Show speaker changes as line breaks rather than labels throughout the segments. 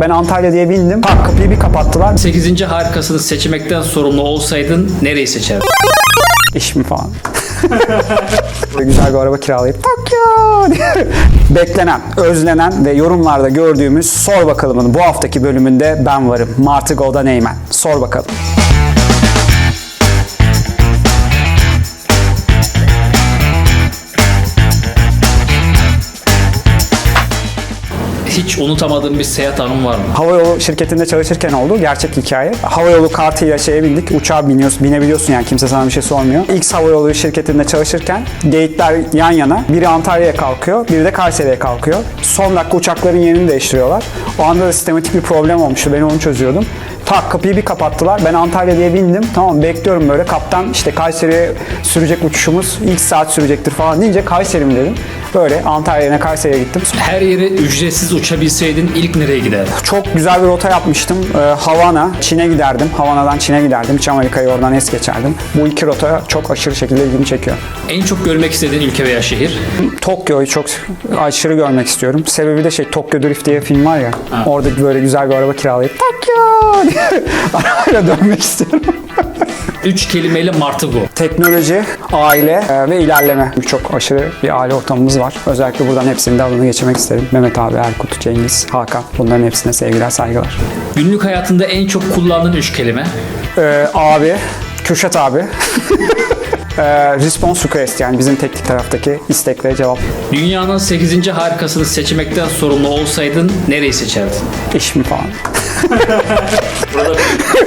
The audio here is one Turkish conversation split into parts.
Ben Antalya diye bindim. Tak kapıyı bir kapattılar.
8. harikasını seçmekten sorumlu olsaydın nereyi seçerdin?
İş mi falan. Güzel bir araba kiralayıp Tokyo diye beklenen, özlenen ve yorumlarda gördüğümüz Sor Bakalım'ın bu haftaki bölümünde ben varım. Martı Golden Eymen. Sor bakalım.
Hiç unutamadığın bir seyahat anın var mı?
Havayolu şirketinde çalışırken oldu. Gerçek hikaye. Havayolu kartıyla şeye bindik. Uçağa biniyorsun, binebiliyorsun yani kimse sana bir şey sormuyor. X Havayolu şirketinde çalışırken gate'ler yan yana. Biri Antalya'ya kalkıyor, biri de Kayseri'ye kalkıyor. Son dakika uçakların yerini değiştiriyorlar. O anda da sistematik bir problem olmuştu. Ben onu çözüyordum. Tak kapıyı bir kapattılar. Ben Antalya diye bindim. Tamam bekliyorum böyle. Kaptan işte Kayseri'ye sürecek uçuşumuz ilk saat sürecektir falan deyince Kayseri dedim. Böyle Antalya'ya Kayseri'ye gittim.
Her yere ücretsiz uçabilseydin ilk nereye giderdin?
Çok güzel bir rota yapmıştım. Ee, Havana, Çin'e giderdim. Havana'dan Çin'e giderdim. Hiç Amerika'yı oradan es geçerdim. Bu iki rota çok aşırı şekilde ilgimi çekiyor.
En çok görmek istediğin ülke veya şehir?
Tokyo'yu çok aşırı görmek istiyorum. Sebebi de şey Tokyo Drift diye film var ya. Orada böyle güzel bir araba kiralayıp Tokyo diye arabayla dönmek istiyorum.
Üç kelimeyle Martı Go.
Teknoloji, aile e, ve ilerleme. Çok aşırı bir aile ortamımız var. Özellikle buradan hepsinin de adını geçirmek isterim. Mehmet abi, Erkut, Cengiz, Hakan. Bunların hepsine sevgiler, saygılar.
Günlük hayatında en çok kullandığın üç kelime?
Ee, abi, Kürşat abi. ee, response request yani bizim teknik taraftaki istek ve cevap.
Dünyanın 8. harikasını seçmekten sorumlu olsaydın nereyi seçerdin?
İş mi falan.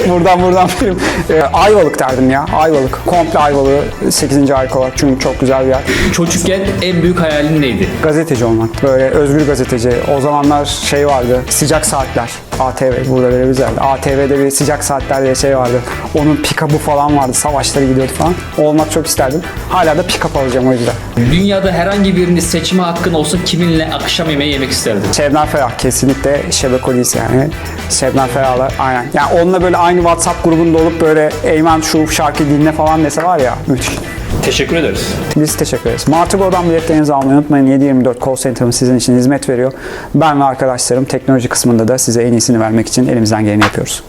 buradan buradan film. Ee, Ayvalık derdim ya. Ayvalık. Komple Ayvalık'ı 8. harika olarak. Çünkü çok güzel bir yer.
Çocukken en büyük hayalin neydi?
Gazeteci olmak. Böyle özgür gazeteci. O zamanlar şey vardı. Sıcak saatler. ATV burada verebiliriz herhalde. ATV'de bir sıcak saatler diye şey vardı. Onun pick-up'ı falan vardı. Savaşlara gidiyordu falan. Olmak çok isterdim. Hala da pick-up alacağım o yüzden.
Dünyada herhangi birini seçme hakkın olsa kiminle akşam yemeği yemek isterdin?
Şebnem Ferah kesinlikle Şebekoliyiz yani. Şebnem Ferah'la aynen. Yani onunla böyle aynı WhatsApp grubunda olup böyle Eymen şu şarkı dinle falan dese var ya müthiş.
Teşekkür ederiz.
Biz teşekkür ederiz. Martıgo'dan biletlerinizi almayı unutmayın. 724 call center'ımız sizin için hizmet veriyor. Ben ve arkadaşlarım teknoloji kısmında da size en iyisini vermek için elimizden geleni yapıyoruz.